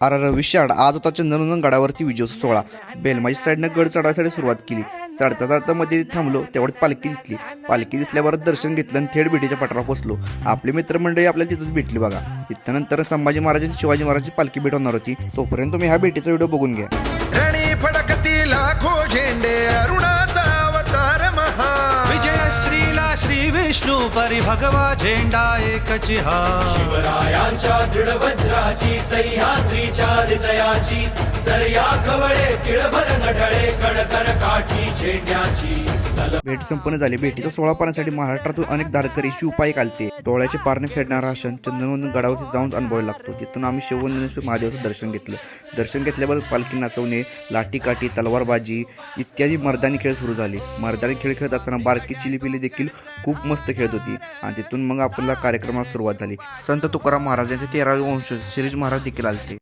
R रविशाड आज होता चंदनवंदन गडावरती विजय सोहळा. बेलमाची साईडनं गड चढायसाठी सुरुवात केली. चढता चढता मध्ये थांबलो तेवढ्यात पालखी दिसली. पालखी दिसल्यावर दर्शन घेतलं आणि थेट भेटीच्या पठारावर पोहोचलो. आपली मित्रमंडळी आपल्याला तिथंच भेटली बघा. तिथं नंतर संभाजी महाराजांची शिवाजी महाराजांची पालखी भेट होणार होती. तोपर्यंत तुम्ही ह्या भेटीचा व्हिडिओ बघून घ्या. विष्णू परी भगवा झेंडा एकची हा शिवरायांच्या दृढ वज्राची सह्याद्रीच्या हृदयाची दर्या खवळे तिळभर नटळे भेट संपन्न झाली. भेटीचा सोळा पाण्यासाठी महाराष्ट्रातून अनेक धारकरी उपाय कालते. डोळ्याचे पारणे फेडणारा हा क्षण चंदनवंदन गडावरती जाऊन अनुभवायला लागतो. तिथून आम्ही शिववंदनेश्वर महादेवाचं दर्शन घेतलं. दर्शन घेतल्यावर पालखी नाचवणे लाठीकाठी तलवारबाजी इत्यादी मर्दानी खेळ सुरू झाले. मर्दानी खेळ खेळत असताना बारकी चिलीपिली देखील खूप मस्त खेळत होती. आणि तिथून मग आपल्याला कार्यक्रमाला सुरुवात झाली. संत तुकाराम महाराज यांचे तेरावे वंश शिरीष महाराज देखील आले